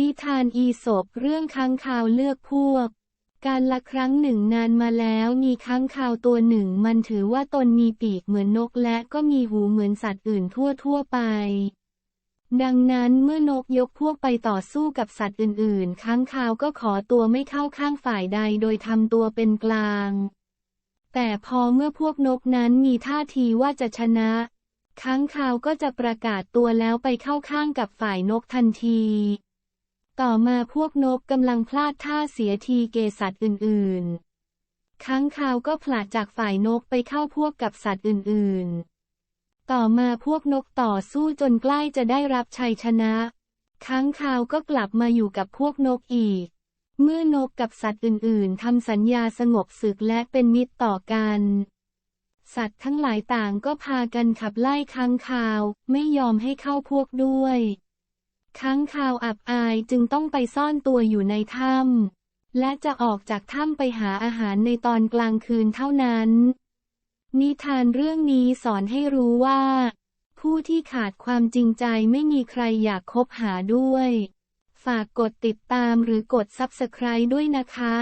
นิทานอีสปเรื่องค้างคาวเลือกพวก การละครั้งหนึ่งนานมาแล้วมีค้างคาวตัวหนึ่ง มันถือว่าตนมีปีกเหมือนนกและก็มีหูเหมือนสัตว์อื่นทั่วทั่วไป ดังนั้นเมื่อนกยกพวกไปต่อสู้กับสัตว์อื่น ๆ ค้างคาวก็ขอตัวไม่เข้าข้างฝ่ายใดโดยทำตัวเป็นกลาง แต่พอเมื่อพวกนกนั้นมีท่าทีว่าจะชนะ ค้างคาวก็จะประกาศตัวแล้วไปเข้าข้างกับฝ่ายนกทันที ต่อมาพวกนกกำลังพลาดท่าเสียทีเกสัตว์อื่นๆ ค้างคาวก็ผลาดจากฝ่ายนกไปเข้าพวกกับสัตว์อื่นๆ ต่อมาพวกนกต่อสู้จนใกล้จะได้รับชัยชนะ ค้างคาวก็กลับมาอยู่กับพวกนกอีก เมื่อนกกับสัตว์อื่นๆทำสัญญาสงบศึกและเป็นมิตรต่อกัน สัตว์ทั้งหลายต่างก็พากันขับไล่ค้างคาว ไม่ยอมให้เข้าพวกด้วย ค้างคาวอับอายจึงต้องไปซ่อนตัวอยู่ในถ้ำและจะออกจากถ้ำไปหาอาหารในตอนกลางคืนเท่านั้น นิทานเรื่องนี้สอนให้รู้ว่า ผู้ที่ขาดความจริงใจไม่มีใครอยากคบหาด้วย ฝากกดติดตามหรือกด Subscribe ด้วยนะคะ